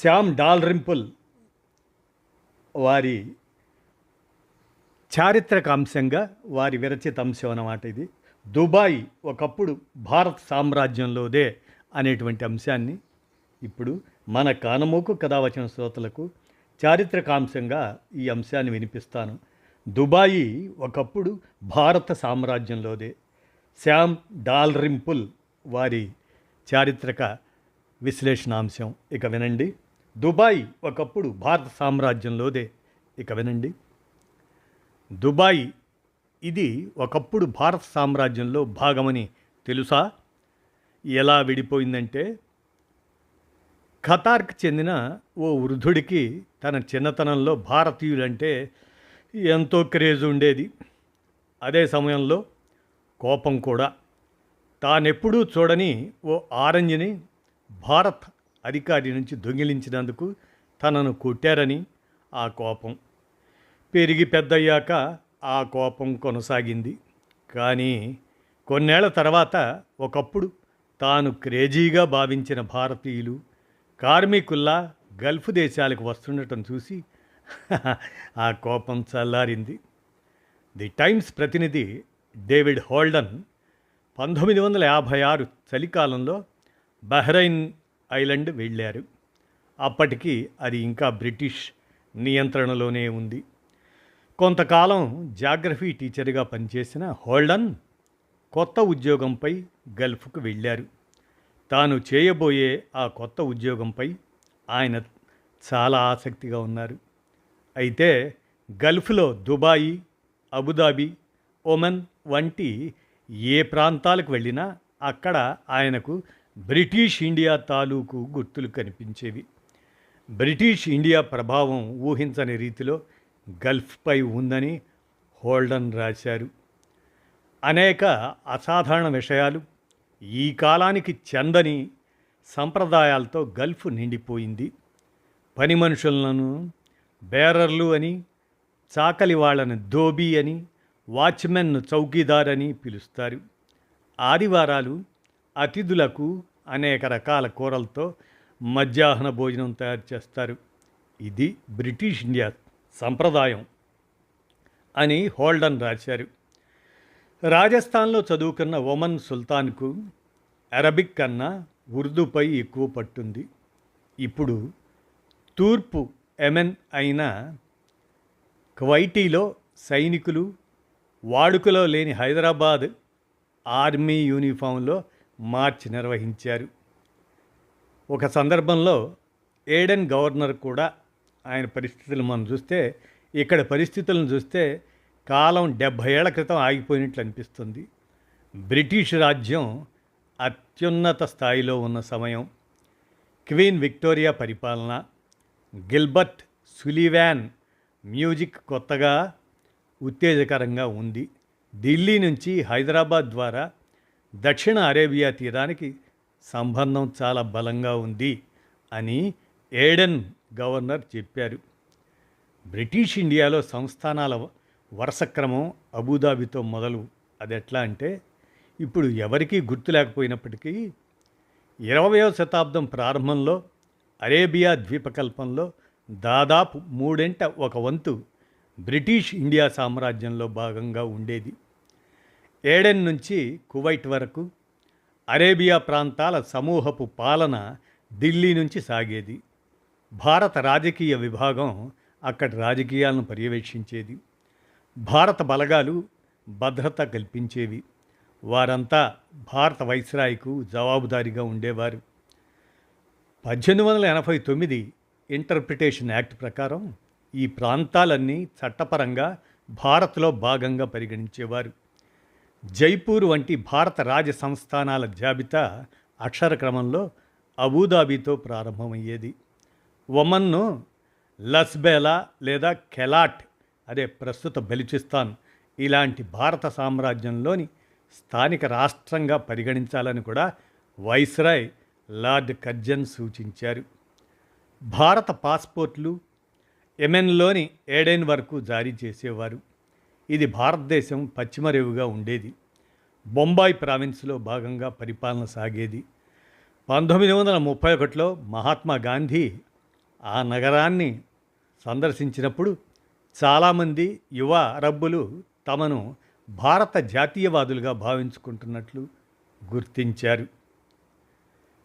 శ్యామ్ డాల్రింపుల్ వారి చారిత్రక అంశంగా వారి విరచిత అంశం అన్నమాట ఇది. దుబాయ్ ఒకప్పుడు భారత్ సామ్రాజ్యంలోదే అనేటువంటి అంశాన్ని ఇప్పుడు మన కానమోకు కథావచన శ్రోతలకు చారిత్రకాంశంగా ఈ అంశాన్ని వినిపిస్తాను. దుబాయి ఒకప్పుడు భారత సామ్రాజ్యంలోదే. శ్యామ్ డాల్రింపుల్ వారి చారిత్రక విశ్లేషణాంశం. ఇక వినండి. దుబాయ్ ఒకప్పుడు భారత సామ్రాజ్యంలోదే. ఇక వినండి. దుబాయ్ ఇది ఒకప్పుడు భారత సామ్రాజ్యంలో భాగమని తెలుసా? ఎలా విడిపోయిందంటే ఖతార్కి చెందిన ఓ వృద్ధుడికి తన చిన్నతనంలో భారతీయులంటే ఎంతో క్రేజ్ ఉండేది. అదే సమయంలో కోపం కూడా. తానెప్పుడూ చూడని ఓ ఆరెంజ్ని భారత్ అధికారి నుంచి దొంగిలించినందుకు తనను కొట్టారని ఆ కోపం. పెరిగి పెద్దయ్యాక ఆ కోపం కొనసాగింది. కానీ కొన్నేళ్ళ తర్వాత ఒకప్పుడు తాను క్రేజీగా భావించిన భారతీయులు కార్మికుల్లా గల్ఫ్ దేశాలకు వస్తుండటం చూసి ఆ కోపం చల్లారింది. ది టైమ్స్ ప్రతినిధి డేవిడ్ హోల్డన్ పంతొమ్మిది వందల యాభై ఆరు చలికాలంలో బహ్రైన్ ఐలాండ్ వెళ్ళారు. అప్పటికి అది ఇంకా బ్రిటిష్ నియంత్రణలోనే ఉంది. కొంతకాలం జాగ్రఫీ టీచర్గా పనిచేసిన హోల్డన్ కొత్త ఉద్యోగంపై గల్ఫ్కు వెళ్ళారు. తాను చేయబోయే ఆ కొత్త ఉద్యోగంపై ఆయన చాలా ఆసక్తిగా ఉన్నారు. అయితే గల్ఫ్లో దుబాయి అబుదాబి ఒమన్ వంటి ఏ ప్రాంతాలకు వెళ్ళినా అక్కడ ఆయనకు బ్రిటిష్ ఇండియా తాలూకు గుర్తులు కనిపించేవి. బ్రిటిష్ ఇండియా ప్రభావం ఊహించని రీతిలో గల్ఫ్పై ఉందని హోల్డన్ రాశారు. అనేక అసాధారణ విషయాలు ఈ కాలానికి చెందని సంప్రదాయాలతో గల్ఫ్ నిండిపోయింది. పని మనుషులను బేరర్లు అని చాకలి వాళ్ళని దోబీ అని వాచ్మెన్ను చౌకీదార్ అని పిలుస్తారు. ఆదివారాలు అతిథులకు అనేక రకాల కూరలతో మధ్యాహ్న భోజనం తయారు చేస్తారు. ఇది బ్రిటిష్ ఇండియా సంప్రదాయం అని హోల్డన్ రాశారు. రాజస్థాన్లో చదువుకున్న ఒమన్ సుల్తాన్కు అరబిక్ కన్నా ఉర్దూపై ఎక్కువ పట్టుంది. ఇప్పుడు తూర్పు ఎమెన్ అయిన క్వైటీలో సైనికులు వాడుకలో లేని హైదరాబాద్ ఆర్మీ యూనిఫామ్లో మార్చ్ నిర్వహించారు. ఒక సందర్భంలో ఏడెన్ గవర్నర్ కూడా ఆయన పరిస్థితులు మనం చూస్తే ఇక్కడ పరిస్థితులను చూస్తే కాలం డెబ్భై ఏళ్ళ క్రితం ఆగిపోయినట్లు అనిపిస్తుంది. బ్రిటిష్ రాజ్యం అత్యున్నత స్థాయిలో ఉన్న సమయం. క్వీన్ విక్టోరియా పరిపాలన గిల్బర్ట్ సులివాన్ మ్యూజిక్ కొత్తగా ఉత్తేజకరంగా ఉంది. ఢిల్లీ నుంచి హైదరాబాద్ ద్వారా దక్షిణ అరేబియా తీరానికి సంబంధం చాలా బలంగా ఉంది అని ఏడెన్ గవర్నర్ చెప్పారు. బ్రిటిష్ ఇండియాలో సంస్థానాల వరుస క్రమం అబుదాబితో మొదలు. అది ఎట్లా అంటే ఇప్పుడు ఎవరికీ గుర్తు లేకపోయినప్పటికీ ఇరవయవ శతాబ్దం ప్రారంభంలో అరేబియా ద్వీపకల్పంలో దాదాపు మూడెంట ఒక వంతు బ్రిటిష్ ఇండియా సామ్రాజ్యంలో భాగంగా ఉండేది. ఏడెన్ నుంచి కువైట్ వరకు అరేబియా ప్రాంతాల సమూహపు పాలన ఢిల్లీ నుంచి సాగేది. భారత రాజకీయ విభాగం అక్కడి రాజకీయాలను పర్యవేక్షించేది. భారత బలగాలు భద్రత కల్పించేవి. వారంతా భారత వైస్రాయ్కు జవాబుదారీగా ఉండేవారు. పద్దెనిమిది వందల ఎనభై తొమ్మిది ఇంటర్ప్రిటేషన్ యాక్ట్ ప్రకారం ఈ ప్రాంతాలన్నీ చట్టపరంగా భారత్లో భాగంగా పరిగణించేవారు. జైపూర్ వంటి భారత రాజ సంస్థానాల జాబితా అక్షర క్రమంలో అబుదాబితో ప్రారంభమయ్యేది. ఒమన్ను లస్బేలా లేదా కెలాట్ అదే ప్రస్తుత బెలుచిస్తాన్ ఇలాంటి భారత సామ్రాజ్యంలోని స్థానిక రాష్ట్రంగా పరిగణించాలని కూడా వైస్రాయ్ లార్డ్ కర్జన్ సూచించారు. భారత పాస్పోర్ట్లు ఎమెన్లోని ఏడెన్ వరకు జారీ చేసేవారు. ఇది భారతదేశం పశ్చిమరేవుగా ఉండేది. బొంబాయి ప్రావిన్స్లో భాగంగా పరిపాలన సాగేది. పంతొమ్మిది వందల ముప్పై ఒకటిలో మహాత్మా గాంధీ ఆ నగరాన్ని సందర్శించినప్పుడు చాలామంది యువ అరబ్బులు తమను భారత జాతీయవాదులుగా భావించుకుంటున్నట్లు గుర్తించారు.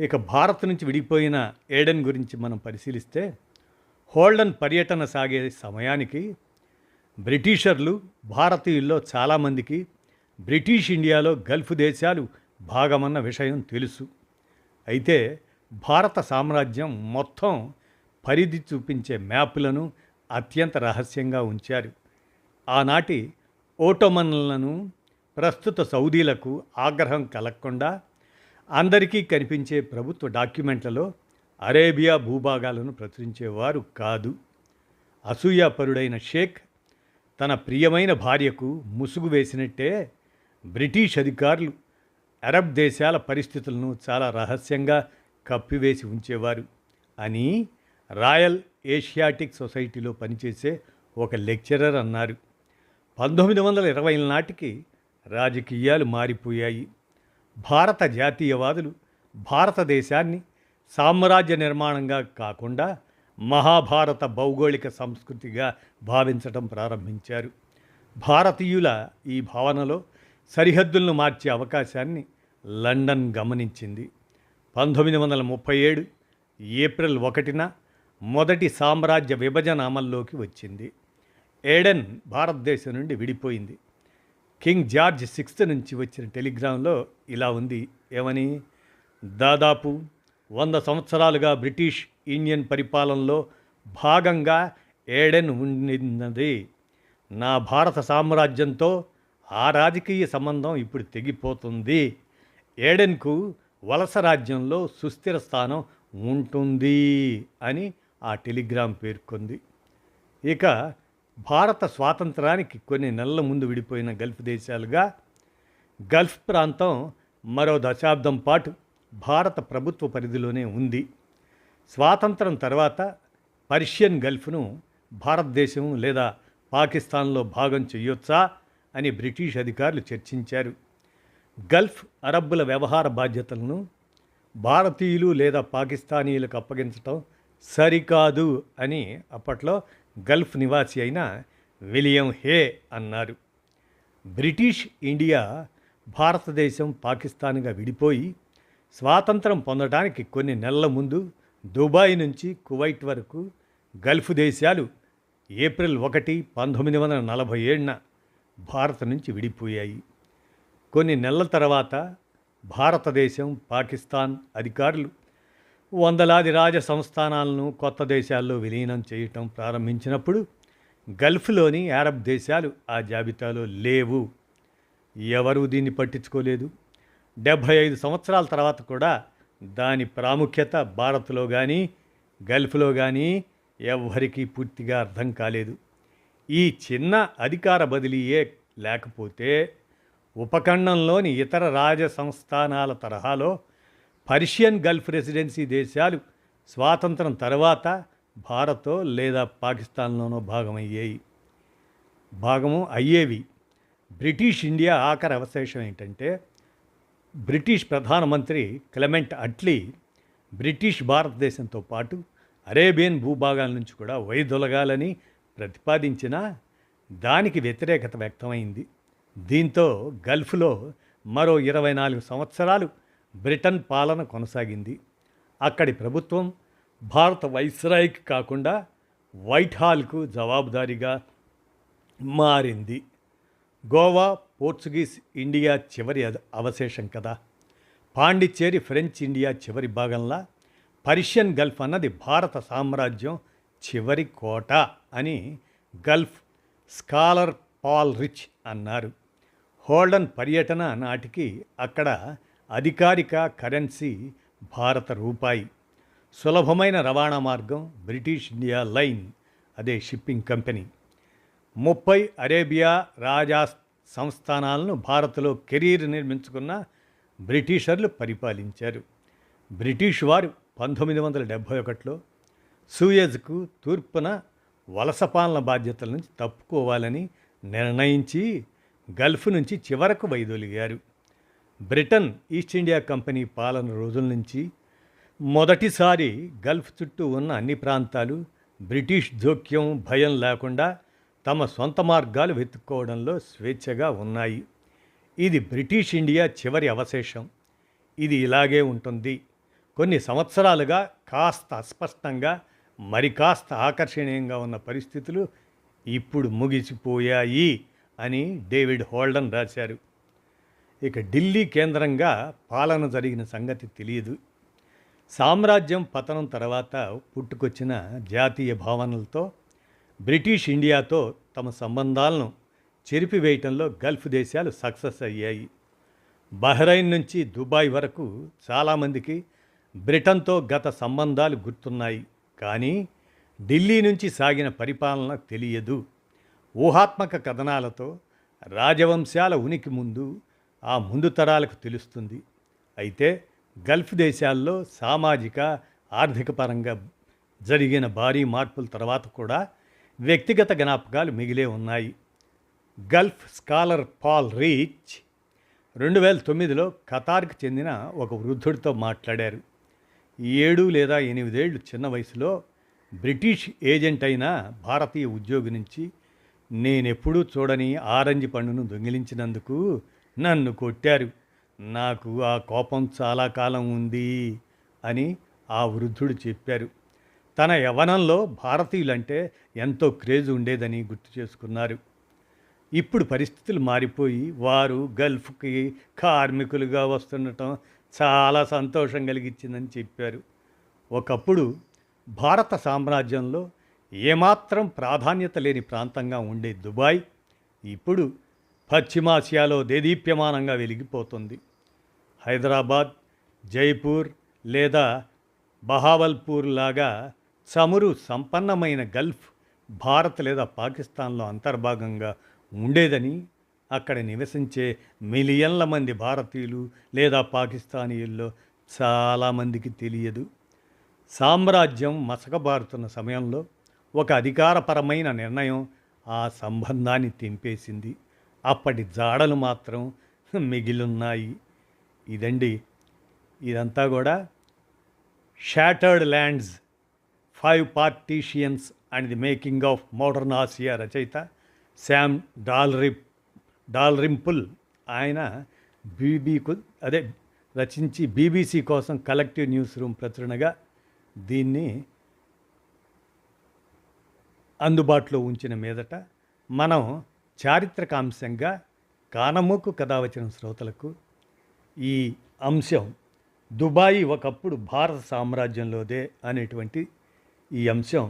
ఇక భారత్ నుంచి విడిపోయిన ఏడెన్ గురించి మనం పరిశీలిస్తే హోల్డన్ పర్యటన సాగే సమయానికి బ్రిటిషర్లు భారతీయుల్లో చాలామందికి బ్రిటిష్ ఇండియాలో గల్ఫ్ దేశాలు భాగమన్న విషయం తెలుసు. అయితే భారత సామ్రాజ్యం మొత్తం పరిధి చూపించే మ్యాపులను అత్యంత రహస్యంగా ఉంచారు. ఆనాటి ఓటోమన్లను ప్రస్తుత సౌదీలకు ఆగ్రహం కలగకుండా అందరికీ కనిపించే ప్రభుత్వ డాక్యుమెంట్లలో అరేబియా భూభాగాలను ప్రచురించేవారు కాదు. అసూయాపరుడైన షేక్ తన ప్రియమైన భార్యకు ముసుగు వేసినట్టే బ్రిటిష్ అధికారులు అరబ్ దేశాల పరిస్థితులను చాలా రహస్యంగా కప్పివేసి ఉంచేవారు అని రాయల్ ఏషియాటిక్ సొసైటీలో పనిచేసే ఒక లెక్చరర్ అన్నారు. పంతొమ్మిది వందల ఇరవై నాటికి రాజకీయాలు మారిపోయాయి. భారత జాతీయవాదులు భారతదేశాన్ని సామ్రాజ్య నిర్మాణంగా కాకుండా మహాభారత భౌగోళిక సంస్కృతిగా భావించటం ప్రారంభించారు. భారతీయుల ఈ భావనలో సరిహద్దులను మార్చే అవకాశాన్ని లండన్ గమనించింది. పంతొమ్మిది వందల ముప్పై ఏడు ఏప్రిల్ ఒకటిన మొదటి సామ్రాజ్య విభజన అమల్లోకి వచ్చింది. ఏడెన్ భారతదేశం నుండి విడిపోయింది. కింగ్ జార్జ్ సిక్స్త్ నుంచి వచ్చిన టెలిగ్రామ్లో ఇలా ఉంది. ఏమని? దాదాపు వంద సంవత్సరాలుగా బ్రిటిష్ ఇండియన్ పరిపాలనలో భాగంగా ఏడెన్ ఉండినది. నా భారత సామ్రాజ్యంతో ఆ రాజకీయ సంబంధం ఇప్పుడు తెగిపోతుంది. ఏడెన్కు వలస రాజ్యంలో సుస్థిర స్థానం ఉంటుంది అని ఆ టెలిగ్రామ్ పేర్కొంది. ఇక భారత స్వాతంత్రానికి కొన్ని నెలల ముందు విడిపోయిన గల్ఫ్ దేశాలుగా గల్ఫ్ ప్రాంతం మరో దశాబ్దం పాటు భారత ప్రభుత్వ పరిధిలోనే ఉంది. స్వాతంత్రం తర్వాత పర్షియన్ గల్ఫ్ను భారతదేశం లేదా పాకిస్తాన్లో భాగం చేయొచ్చా అని బ్రిటిష్ అధికారులు చర్చించారు. గల్ఫ్ అరబ్బుల వ్యవహార బాధ్యతలను భారతీయులు లేదా పాకిస్తానీయులకు అప్పగించటం సరికాదు అని అప్పట్లో గల్ఫ్ నివాసి అయిన విలియం హే అన్నారు. బ్రిటిష్ ఇండియా భారతదేశం పాకిస్తాన్గా విడిపోయి స్వాతంత్రం పొందడానికి కొన్ని నెలల ముందు దుబాయ్ నుంచి కువైట్ వరకు గల్ఫ్ దేశాలు ఏప్రిల్ ఒకటి పంతొమ్మిది వందల నలభై ఏడున భారత్ నుంచి విడిపోయాయి. కొన్ని నెలల తర్వాత భారతదేశం పాకిస్తాన్ అధికారులు వందలాది రాజ సంస్థానాలను కొత్త దేశాల్లో విలీనం చేయటం ప్రారంభించినప్పుడు గల్ఫ్లోని అరబ్ దేశాలు ఆ జాబితాలో లేవు. ఎవరూ దీన్ని పట్టించుకోలేదు. డెబ్భై ఐదు సంవత్సరాల తర్వాత కూడా దాని ప్రాముఖ్యత భారత్లో కానీ గల్ఫ్లో కానీ ఎవ్వరికీ పూర్తిగా అర్థం కాలేదు. ఈ చిన్న అధికార బదిలీయే లేకపోతే ఉపఖండంలోని ఇతర రాజ సంస్థానాల తరహాలో పర్షియన్ గల్ఫ్ రెసిడెన్సీ దేశాలు స్వాతంత్రం తర్వాత భారతో లేదా పాకిస్తాన్లోనో భాగమయ్యాయి. భాగము అయ్యేవి బ్రిటిష్ ఇండియా ఆఖరి అవశేషం ఏంటంటే బ్రిటిష్ ప్రధానమంత్రి క్లెమెంట్ అట్లీ బ్రిటిష్ భారతదేశంతో పాటు అరేబియన్ భూభాగాల నుంచి కూడా వైదొలగాలని ప్రతిపాదించిన దానికి వ్యతిరేకత వ్యక్తమైంది. దీంతో గల్ఫ్లో మరో ఇరవై నాలుగు సంవత్సరాలు బ్రిటన్ పాలన కొనసాగింది. అక్కడి ప్రభుత్వం భారత వైస్రాయ్కి కాకుండా వైట్ హాల్కు జవాబుదారీగా మారింది. గోవా పోర్చుగీస్ ఇండియా చివరి అద- అవశేషం కదా. పాండిచ్చేరి ఫ్రెంచ్ ఇండియా చివరి భాగంలా పర్షియన్ గల్ఫ్ అన్నది భారత సామ్రాజ్యం చివరి కోట అని గల్ఫ్ స్కాలర్ పాల్ రిచ్ అన్నారు. హోల్డన్ పర్యటన నాటికి అక్కడ అధికారిక కరెన్సీ భారత రూపాయి. సులభమైన రవాణా మార్గం బ్రిటిష్ ఇండియా లైన్ అదే షిప్పింగ్ కంపెనీ. ముప్పై అరేబియా రాజాస్ సంస్థానాలను భారత్లో కెరీర్ నిర్మించుకున్న బ్రిటిషర్లు పరిపాలించారు. బ్రిటిష్ వారు పంతొమ్మిది వందల డెబ్భై ఒకటిలో సూయజ్కు తూర్పున వలస పాలన బాధ్యతల నుంచి తప్పుకోవాలని నిర్ణయించి గల్ఫ్ నుంచి చివరకు వైదొలిగారు. బ్రిటన్ ఈస్ట్ ఇండియా కంపెనీ పాలన రోజుల నుంచి మొదటిసారి గల్ఫ్ చుట్టూ ఉన్న అన్ని ప్రాంతాలు బ్రిటిష్ జోక్యం భయం లేకుండా తమ సొంత మార్గాలు వెతుక్కోవడంలో స్వేచ్ఛగా ఉన్నాయి. ఇది బ్రిటిష్ ఇండియా చివరి అవశేషం. ఇది ఇలాగే ఉంటుంది. కొన్ని సంవత్సరాలుగా కాస్త అస్పష్టంగా మరి కాస్త ఆకర్షణీయంగా ఉన్న పరిస్థితులు ఇప్పుడు ముగిసిపోయాయి అని డేవిడ్ హోల్డన్ రాశారు. ఇక ఢిల్లీ కేంద్రంగా పాలన జరిగిన సంగతి తెలియదు. సామ్రాజ్యం పతనం తర్వాత పుట్టుకొచ్చిన జాతీయ భావనలతో బ్రిటిష్ ఇండియాతో తమ సంబంధాలను చెరిపివేయటంలో గల్ఫ్ దేశాలు సక్సెస్ అయ్యాయి. బహ్రైన్ నుంచి దుబాయ్ వరకు చాలామందికి బ్రిటన్తో గత సంబంధాలు గుర్తున్నాయి కానీ ఢిల్లీ నుంచి సాగిన పరిపాలన తెలియదు. ఊహాత్మక కథనాలతో రాజవంశాల ఉనికి ముందు ఆ ముందు తరాలకు తెలుస్తుంది. అయితే గల్ఫ్ దేశాల్లో సామాజిక ఆర్థిక పరంగా జరిగిన భారీ మార్పుల తర్వాత కూడా వ్యక్తిగత జ్ఞాపకాలు మిగిలే ఉన్నాయి. గల్ఫ్ స్కాలర్ పాల్ రీచ్ రెండు వేల తొమ్మిదిలో ఖతార్కి చెందిన ఒక వృద్ధుడితో మాట్లాడారు. ఏడు లేదా ఎనిమిదేళ్ళు చిన్న వయసులో బ్రిటిష్ ఏజెంట్ అయిన భారతీయ ఉద్యోగి నుంచి నేనెప్పుడూ చూడని ఆరెంజ్ పండును దొంగిలించినందుకు నన్ను కొట్టారు. నాకు ఆ కోపం చాలా కాలం ఉంది అని ఆ వృద్ధుడు చెప్పారు. తన యవనంలో భారతీయులంటే ఎంతో క్రేజ్ ఉండేదని గుర్తు చేసుకున్నారు. ఇప్పుడు పరిస్థితులు మారిపోయి వారు గల్ఫ్కి కార్మికులుగా వస్తుండటం చాలా సంతోషం కలిగించిందని చెప్పారు. ఒకప్పుడు భారత సామ్రాజ్యంలో ఏమాత్రం ప్రాధాన్యత లేని ప్రాంతంగా ఉండే దుబాయ్ ఇప్పుడు పశ్చిమాసియాలో దేదీప్యమానంగా వెలిగిపోతుంది. హైదరాబాద్ జైపూర్ లేదా బహావల్పూర్ లాగా చమురు సంపన్నమైన గల్ఫ్ భారత్ లేదా పాకిస్తాన్లో అంతర్భాగంగా ఉండేదని అక్కడ నివసించే మిలియన్ల మంది భారతీయులు లేదా పాకిస్తానీయుల్లో చాలామందికి తెలియదు. సామ్రాజ్యం మసకబారుతున్న సమయంలో ఒక అధికారపరమైన నిర్ణయం ఆ సంబంధాన్ని తెంపేసింది. అప్పటి జాడలు మాత్రం మిగిలిన్నాయి. ఇదండి ఇదంతా కూడా shattered lands five partitions and the making of modern Asia రచయిత శామ్ డాల్రిప్ డాల్రింపుల్ ఆయన బీబీకు అదే రచించి బీబీసీ కోసం కలెక్టివ్ న్యూస్ రూమ్ ప్రచురణగా దీన్ని అందుబాటులో ఉంచిన మీదట మనం చారిత్రక అంశంగా కానమూకు కథ వచ్చిన శ్రోతలకు ఈ అంశం దుబాయ్ ఒకప్పుడు భారత సామ్రాజ్యంలోదే అనేటువంటి ఈ అంశం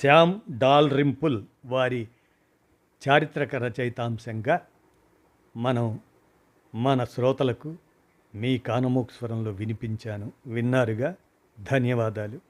శ్యామ్ డాల్ రింపుల్ వారి చారిత్రక రచయితాంశంగా మనం మన శ్రోతలకు మీ కానమోక్ స్వరంలో వినిపించాను. విన్నారుగా? ధన్యవాదాలు.